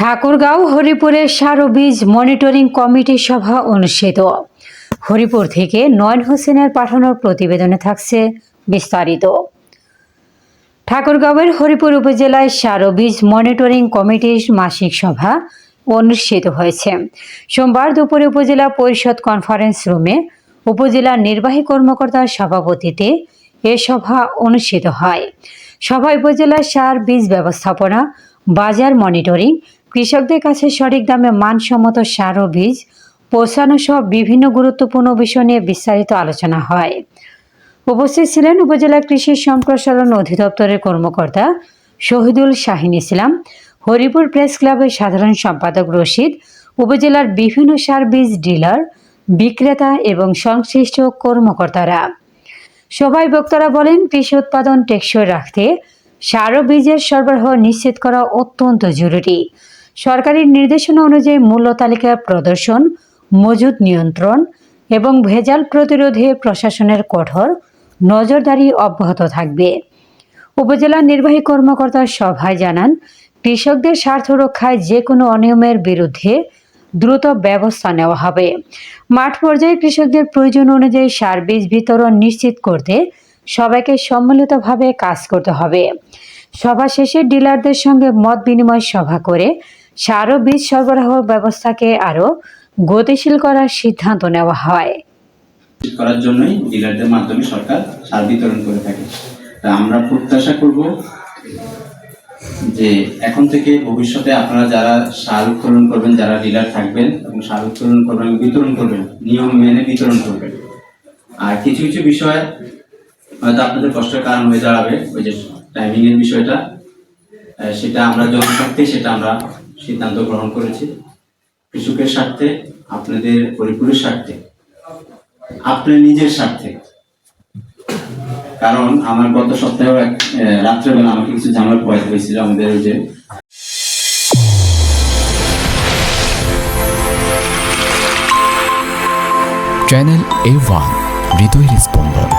ঠাকুরগাঁও হরিপুরের সার বীজ monitoring committee সভা অনুষ্ঠিত। হরিপুর থেকে নয়ন হোসেনের পাঠানোর প্রতিবেদনে থাকছে বিস্তারিত। ঠাকুরগাঁওয়ের হরিপুর উপজেলায় সার বীজ মনিটরিং কমিটির মাসিক সভা অনুষ্ঠিত হয়েছে। সোমবার দুপুরে উপজেলা পরিষদ কনফারেন্স রুমে উপজেলা নির্বাহী কর্মকর্তার সভাপতিতে এ সভা অনুষ্ঠিত হয়। সভায় উপজেলার সার বীজ ব্যবস্থাপনা, বাজার মনিটরিং কৃষকদের কাছে সঠিক দামে মানসম্মত সার ও বীজ পৌঁছানো সহ বিভিন্ন গুরুত্বপূর্ণ বিষয় নিয়ে বিস্তারিত আলোচনা হয়। উপস্থিত ছিলেন উপজেলা কৃষি সম্প্রসারণ অধিদপ্তরের কর্মকর্তা শহীদুল শাহিন ইসলাম, হরিপুর প্রেস ক্লাবের সাধারণ সম্পাদক রশিদ, উপজেলার বিভিন্ন সার বীজ ডিলার, বিক্রেতা এবং সংশ্লিষ্ট কর্মকর্তারা। সবাই বক্তারা বলেন, কৃষি উৎপাদন টেকসই রাখতে সার ও বীজের সরবরাহ নিশ্চিত করা অত্যন্ত জরুরি। সরকারি নির্দেশনা অনুযায়ী মূল্য তালিকা প্রদর্শন, মজুদ নিয়ন্ত্রণ এবং ভেজাল প্রতিরোধে প্রশাসনের কঠোর নজরদারি অব্যাহত থাকবে। উপজেলা নির্বাহী কর্মকর্তা সভায় জানান, কৃষকদের স্বার্থ রক্ষায় যে কোনো অনিয়মের বিরুদ্ধে দ্রুত ব্যবস্থা নেওয়া হবে। মাঠ পর্যায়ে কৃষকদের প্রয়োজন অনুযায়ী সার বীজ বিতরণ নিশ্চিত করতে সবাইকে সম্মিলিতভাবে কাজ করতে হবে। সভা শেষে ডিলারদের সঙ্গে মত বিনিময় সভা করে সার ও বীজ সরবরাহ ব্যবস্থাকে আরও গতিশীল করার সিদ্ধান্ত নেওয়া হয়। করার জন্যই ডিলারদের মাধ্যমে সরকার সার বিতরণ করে থাকে। তা আমরা প্রত্যাশা করব যে এখন থেকে ভবিষ্যতে আপনারা যারা সার উত্তোলন করবেন, যারা ডিলার থাকবেন এবং সার উত্তোলন করবেন, বিতরণ করবেন, নিয়ম মেনে বিতরণ করবেন। আর কিছু কিছু বিষয় হয়তো আপনাদের কষ্টের কারণ হয়ে দাঁড়াবে ওই যে টাইমিং এর বিষয়টা। সেটা আমরা জনস্বার্থে সেটা আমরা সিদ্ধান্ত গ্রহণ করেছি। কৃষকের স্বার্থে, আপনাদের পরিপুরের স্বার্থে, আপনার নিজের স্বার্থে। কারণ আমার গত সপ্তাহে এক রাত্রেবেলা আমাকে কিছু ঝামেলা পয়সা হয়েছিল আমাদের যে চ্যানেল এ ওয়ান হৃদয়ের স্পন্দন